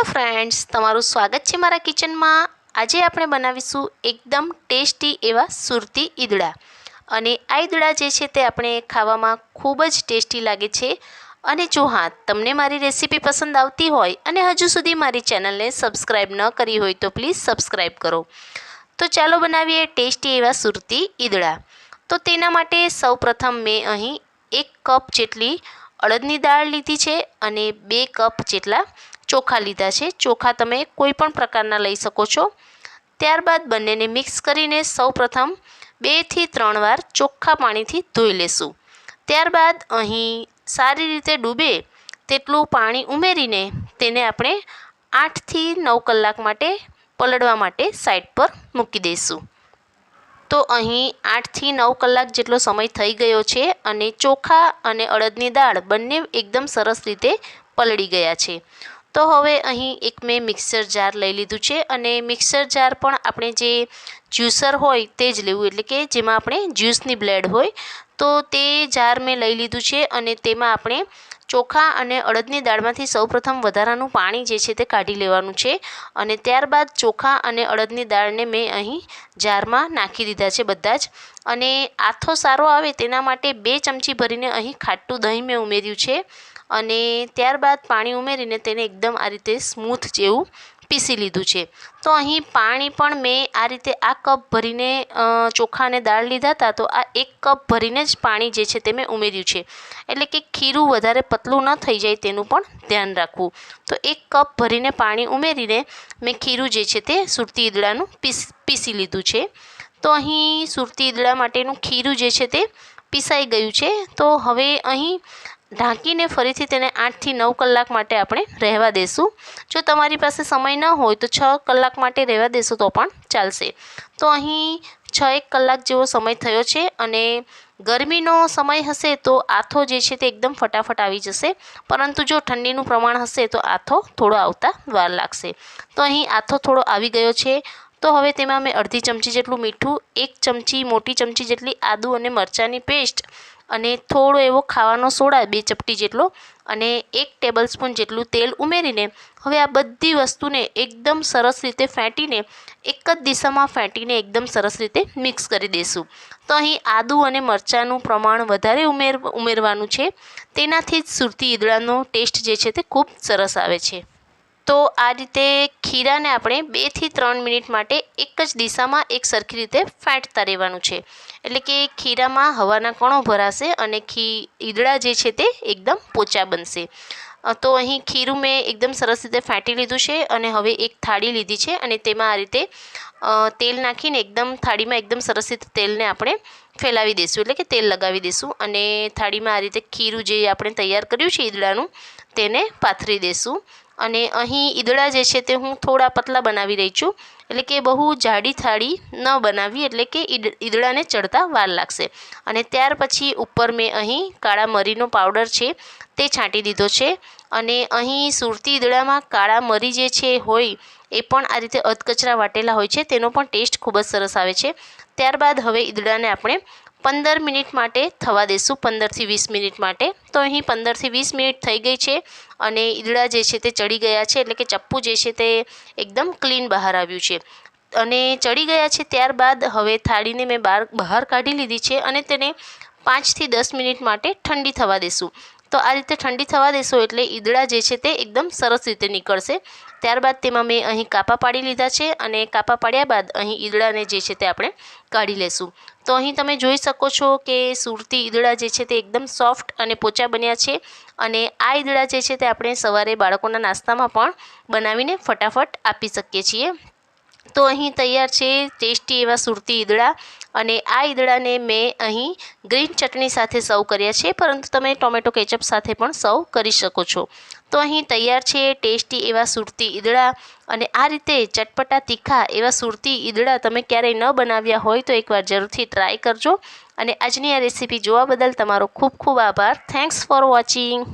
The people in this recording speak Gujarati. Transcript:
હેલો ફ્રેન્ડ્સ, તમારું સ્વાગત છે મારા કિચનમાં. આજે આપણે બનાવીશું એકદમ ટેસ્ટી એવા સુરતી ઈદડા. અને આ ઈદડા જે છે તે આપણે ખાવામાં ખૂબ જ ટેસ્ટી લાગે છે. અને જો હા, તમને મારી રેસીપી પસંદ આવતી હોય અને હજુ સુધી મારી ચેનલને સબસ્ક્રાઈબ ન કરી હોય તો પ્લીઝ સબસ્ક્રાઈબ કરો. તો ચાલો બનાવીએ ટેસ્ટી એવા સુરતી ઈદડા. તો તેના માટે સૌપ્રથમ મેં અહીં એક કપ જેટલી અડદની દાળ લીધી છે અને બે કપ જેટલા ચોખા લીધા છે. ચોખા તમે કોઈ પણ પ્રકારના લઈ શકો છો. ત્યારબાદ બંનેને મિક્સ કરીને સૌપ્રથમ બેથી ત્રણ વાર ચોખ્ખા પાણીથી ધોઈ લેશું. ત્યારબાદ અહીં સારી રીતે ડૂબે તેટલું પાણી ઉમેરીને તેને આપણે આઠથી નવ કલાક માટે પલળવા માટે સાઈડ પર મૂકી દઈશું. તો અહીં આઠથી નવ કલાક જેટલો સમય થઈ ગયો છે અને ચોખા અને અડદની દાળ બંને એકદમ સરસ રીતે પલળી ગયા છે. તો હવે અહીં એક મેં મિક્સર જાર લઈ લીધું છે અને મિક્સર જાર પણ આપણે જે જ્યુસર હોય તે જ લેવું. એટલે કે જેમાં આપણે જ્યુસની બ્લેડ હોય, તો તે જાર મેં લઈ લીધું છે અને તેમાં આપણે ચોખા અને અડદની દાળમાંથી સૌપ્રથમ વધારાનું પાણી જે છે તે કાઢી લેવાનું છે. અને ત્યારબાદ ચોખા અને અડદની દાળને મેં અહીં જારમાં નાખી દીધા છે બધા જ. અને આથો સારો આવે તેના માટે બે ચમચી ભરીને અહીં ખાટું દહીં મેં ઉમેર્યું છે. અને ત્યારબાદ પાણી ઉમેરીને તેને એકદમ આ રીતે સ્મૂથ જેવું પીસી લીધું છે. તો અહીં પાણી પણ મેં આ રીતે આ કપ ભરીને ચોખાને દાળ લીધા હતા, તો આ એક કપ ભરીને જ પાણી જે છે તે મેં ઉમેર્યું છે. એટલે કે ખીરું વધારે પતલું ન થઈ જાય તેનું પણ ધ્યાન રાખવું. તો એક કપ ભરીને પાણી ઉમેરીને મેં ખીરું જે છે તે સુરતી ઈદડાનું પીસ, પીસી લીધું છે. તો અહીં સુરતી ઈદડા માટેનું ખીરું જે છે તે પીસાઈ ગયું છે. તો હવે અહીં ઢાંકીને ફરીથી તેને આઠથી નવ કલાક માટે આપણે રહેવા દેશું. જો તમારી પાસે સમય ન હોય તો છ કલાક માટે રહેવા દેશો તો પણ ચાલશે. તો અહીં છ એક કલાક જેવો સમય થયો છે અને ગરમીનો સમય હશે તો આથો જે છે તે એકદમ ફટાફટ આવી જશે. પરંતુ જો ઠંડીનું પ્રમાણ હશે તો આથો થોડો આવતા વાર લાગશે. તો અહીં આથો થોડો આવી ગયો છે. તો હવે તેમાં મેં અડધી ચમચી જેટલું મીઠું, એક ચમચી, મોટી ચમચી જેટલી આદુ અને મરચાંની પેસ્ટ અને થોડો એવો ખાવાનો સોડા, બે ચપટી જેટલો અને એક ટેબલ સ્પૂન જેટલું તેલ ઉમેરીને હવે આ બધી વસ્તુને એકદમ સરસ રીતે ફેંટીને, એક જ દિશામાં ફેંટીને એકદમ સરસ રીતે મિક્સ કરી દઈશું. તો અહીં આદુ અને મરચાંનું પ્રમાણ વધારે ઉમેર, ઉમેરવાનું છે. તેનાથી જ સુરતી ઈદડાનો ટેસ્ટ જે છે તે ખૂબ સરસ આવે છે. તો આ રીતે ખીરાને આપણે બેથી ત્રણ મિનિટ માટે એક જ દિશામાં એક સરખી રીતે ફેંટતા રહેવાનું છે. એટલે કે ખીરામાં હવાના કણો ભરાશે અને ખી ઈદડા જે છે તે એકદમ પોચા બનશે. તો અહીં ખીરું મેં એકદમ સરસ રીતે ફાટી લીધું છે અને હવે એક થાળી લીધી છે અને તેમાં આ રીતે તેલ નાખીને એકદમ થાળીમાં એકદમ સરસ રીતે તેલને આપણે ફેલાવી દઈશું એટલે કે તેલ લગાવી દઈશું અને થાળીમાં આ રીતે ખીરું જે આપણે તૈયાર કર્યું છે ઈદડાનું તેને પાથરી દઈશું અને અહીં ઈદડા જે છે તે હું થોડા પતલા બનાવી રહી છું. એટલે કે બહુ જાડી થાળી ન બનાવી, એટલે કે ઈદડાને ચડતા વાર લાગશે. અને ત્યાર પછી ઉપર મેં અહીં કાળા મરીનો પાવડર છે તે છાંટી દીધો છે. અને અહીં સુરતી ઈદડામાં કાળા મરી જે છે હોય, એ પણ આ રીતે અધકચરા વાટેલા હોય છે, તેનો પણ ટેસ્ટ ખૂબ જ સરસ આવે છે. ત્યારબાદ હવે ઈદડાને આપણે પંદર મિનિટ માટે થવા દેશું, પંદરથી વીસ મિનિટ માટે. તો અહીં પંદરથી વીસ મિનિટ થઈ ગઈ છે અને ઈદડા જે છે તે ચડી ગયા છે, એટલે કે ચપ્પુ જે છે તે એકદમ ક્લીન બહાર આવ્યું છે. અને ચડી ગયા છે ત્યારબાદ હવે થાળીને મેં બહાર બહાર કાઢી લીધી છે અને તેને પાંચથી દસ મિનિટ માટે ઠંડી થવા દેશું. તો આ રીતે ઠંડી થવા દેશો એટલે ઈદડા જે છે તે એકદમ સરસ રીતે નીકળશે. ત્યારબાદ તેમાં મેં અહીં કાપા પાડી લીધા છે અને કાપા પાડ્યા બાદ અહીં ઈદડાને જે છે તે આપણે કાઢી લેશું. તો અહીં તમે જોઈ શકો છો કે સુરતી ઈદડા જે છે તે એકદમ સોફ્ટ અને પોચા બન્યા છે અને આ ઈદડા જે છે તે આપણે સવારે બાળકોના નાસ્તામાં પણ બનાવીને ફટાફટ આપી શકીએ છીએ. તો અહીં તૈયાર છે ટેસ્ટી એવા સુરતી ઈદડા. અને આ ઈદડાને મેં અહીં ગ્રીન ચટણી સાથે સર્વ કર્યા છે, પરંતુ તમે ટોમેટો કેચઅપ સાથે પણ સર્વ કરી શકો છો. તો અહીં તૈયાર છે ટેસ્ટી એવા સુરતી ઈદડા અને આ રીતે ચટપટા તીખા એવા સુરતી ઈદડા તમે ક્યારેય ન બનાવ્યા હોય તો એકવાર જરૂરથી ટ્રાય કરજો. અને આજની આ રેસીપી જોવા બદલ તમારો ખૂબ ખૂબ આભાર. Thanks for watching